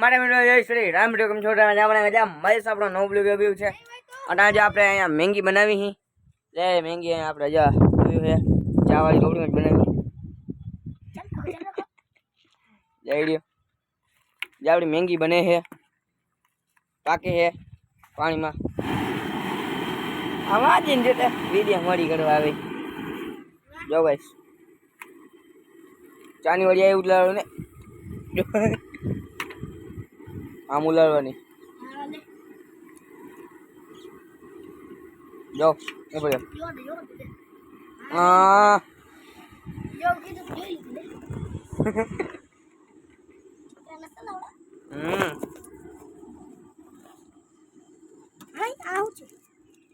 મારા જય શ્રી રામ રેકમ કેમ છો? તમે આપણે મજા મહેશ આપણો નવો બ્લોગ આવ્યું છે. અને આજે આપણે અહીંયા મેંગી બનાવી હી. લે મેંગી આપણે જો, જોયું છે ચાવાળી રોટલી બનાવી જઈડ્યો જે આપણી મેંગી બને છે પાકે છે પાણીમાં. આમાં જ જોતા વીડિયો મળી કરવા આવે. જો ભાઈ ચાની વળી આવી ઉલાડો ને. આમ ઉલાડવાની જો એ ભાઈ આ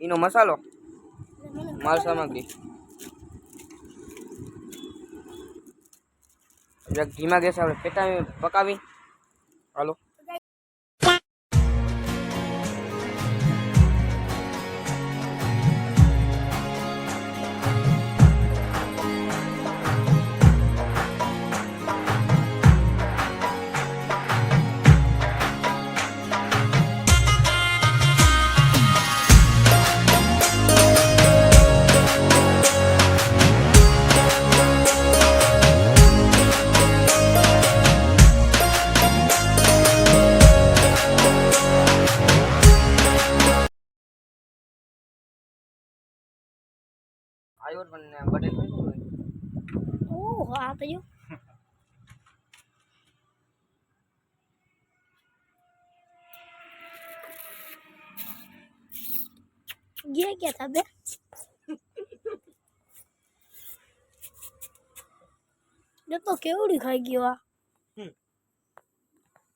એનો મસાલો. માલ સામગ્રી. જરાક ધીમા ગેસ આપણે પેટાવી પકાવી હાલો. આવ્યો પણ બટેલ ઓહ આ તો જો ये क्या था बे જો તો કેવડી ખાઈ ગયો આ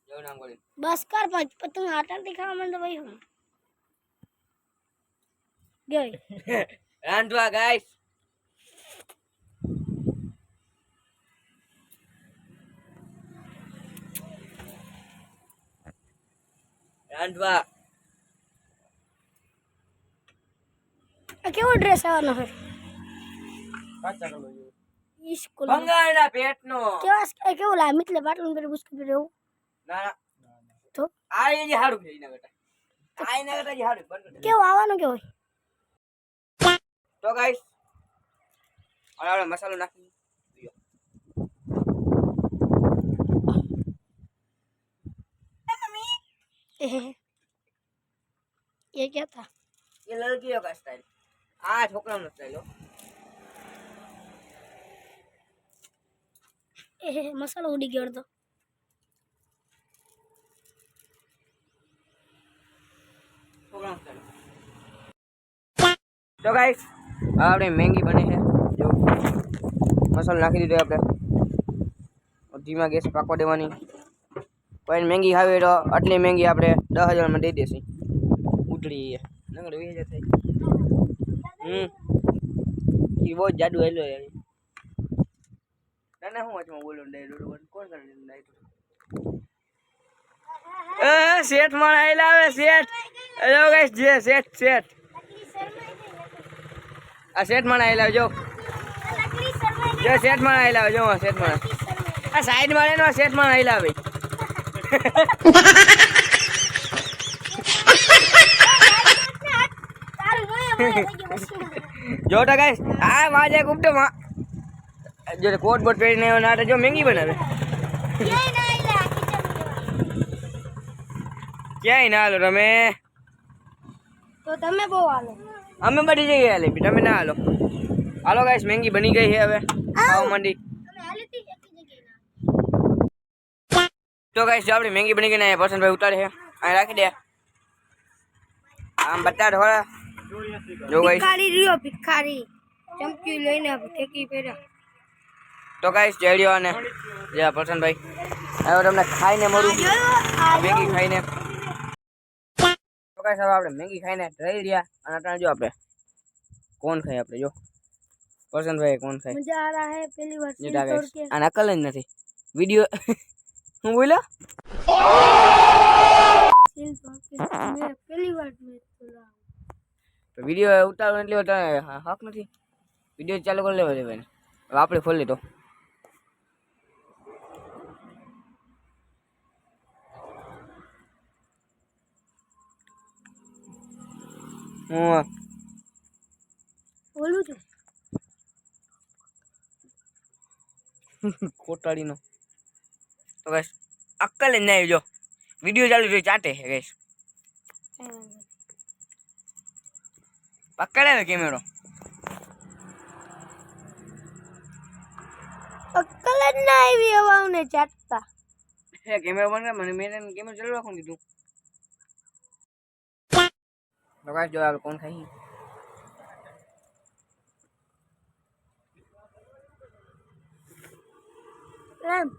જો નામ કરી બસ કર પાંચ પતંગ આટાથી ખાવા માંડો ભાઈ હું ગઈ રાંધવા. આ કેવો ડ્રેસ આવવાનો છે? સ્કૂલ બંગાળના પેટનો. કેવા કેવું લાગે? મિતલે પાટલું પેરે બુસ્કુટ પેરે એવું? ના ના. તો? આ એ જે હાડું છે એના કરતા. આ એના કરતા જે હાડું બંધ કરી દે. કેવું આવવાનું કેવું? તો ગાઈસ હવે આપણે મસાલો નાખી ये क्या था એ લડકીઓ કા સ્ટાઈલ આ છોકરાનો સ્ટાઈલ હો એ મસાલો ઉડી ગયો અડધો છોકરાનો સ્ટાઈલ તો ગાઈસ આપણે મેંગી બને છે જો મસાલો નાખી દીધો આપણે ધીમા ગેસ પાકવા દેવાની પછી મેંગી ખાવી તો આટલી મેંગી આપણે દસ હજારમાં દઈ દેશી. ઉતરી નગર વીસ હજાર થઈ હમ. એ બહુ જાડુ હેલો યાર તને ના હું બોલું ડાયરો? કોણ કરે ડાયરો? એ શેઠ માણ આયેલા આવે શેઠ. હેલો ગાઈસ જે શેઠ શેઠ. આ શેઠ માણ આયેલા જો જો શેઠ માણ આયેલા જો આ શેઠ માણ આ સાઈડ માણે નો શેઠ માણ આયેલા આવે. જો તો ગાઈસ આ માજે ગુપ્તો માં જો કોટ બોટ પહેરીને આવ્યો ના તો જો મેંગી બનાવે ક્યાંય ના હાલો તમે તો તમે બહુ હાલો અમે બધી જગ્યાએ હાલી બી તમે ના હાલો હાલો ગાઈસ મેંગી બની ગઈ છે હવે ખાવા માંડી તો કઈ આપણી મેંગી બની ગઈ ભસનભાઈ ઉતારે છે. અહીં રાખી દે. આમ બટા ઢોળા જો ગઈ ભિખારી રહ્યો ભિખારી. ચમકી લઈને ઠેકી પેરા તો કઈ ચડ્યો અને જા ભસનભાઈ હવે તમને ખાઈને મળું. મેગી ખાઈને. કઈ સાહેબ આપણે મેગી ખાઈને રહી રહ્યા. અને અટાણે જો આપણે કોણ ખાઈ આપણે જો. પરસંતભાઈ કોણ ખાય? મજા આ રહા હે પહેલી વાર અને અકલ જ નથી. વિડિયો বুঝলা તો વિડીયો ઉતારો એટલે તને હક નથી વિડીયો ચાલુ કરી લેવો જોઈએ હવે આપણે ખોલી તો હું બોલું છું કોટાડીનો તો બસ અક્કલ જ ના જો વીડિયો ચાલુ છે ચાટે છે ગઈશ પકડાવે કેમેરો અક્કલ જ ના આવી અવાઉને ચાટતા. હે કેમેરો બંધ કર મને મેં કેમેરો ચાલુ રાખું દીધું લગાડ જો આ કોણ ખાઈ રામ.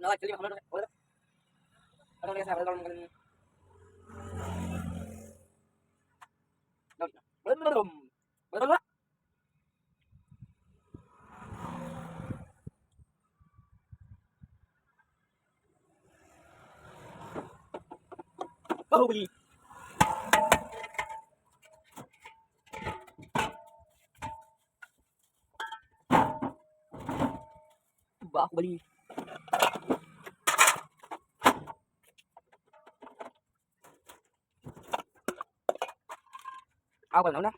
நல்லா கேள்வி Baahubali Baahubali ao bằng nó đó.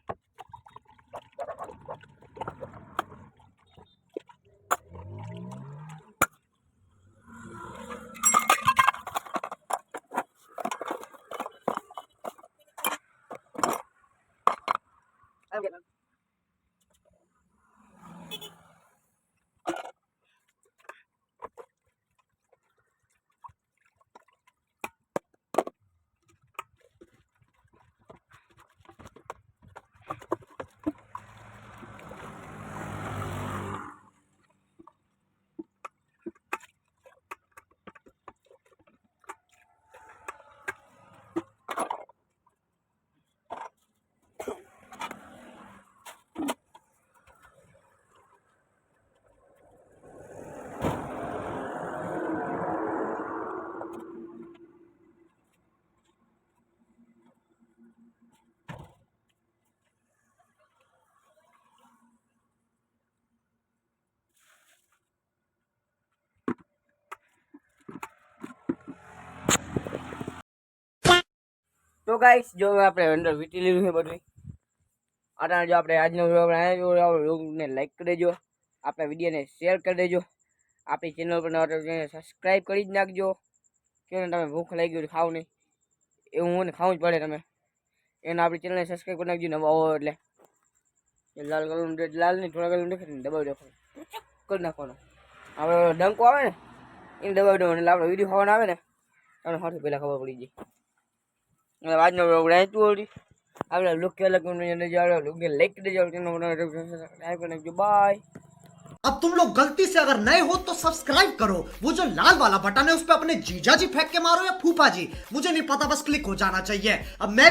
तो गाइस जो मैं अंदर वीटी लीधी है बड़ी आटा जो अपने आज ने लाइक कर दो अपने विडियो ने शेर कर दो आप चेनल पर ना सब्सक्राइब कर नाखजो क्यों तब भूख लाई गई खाओ नहीं हूँ खाव पड़े तब एना चेनल सब्सक्राइब कर नाखजो नवा हो लाल कलर में लाल नहीं थोड़ा कलर में दबाव देखो कर नाखा आप डंको आए ना इन आप वीडियो खाने ने तक हाथ पे खबर पड़ी जी આજનો વ્લોગ રહેતું હોય આપણે લુક કે અલગ जाओ લુક के लाइक कर जाओ नो सब्सक्राइब कर जो बाय अब तुम लोग गलती से अगर नए हो तो सब्सक्राइब करो। वो जो लाल वाला बटन है, उस पर अपने जीजा जी फेंक के मारो या फूफा जी मुझे नहीं पता, बस क्लिक हो जाना चाहिए। अब मैं भी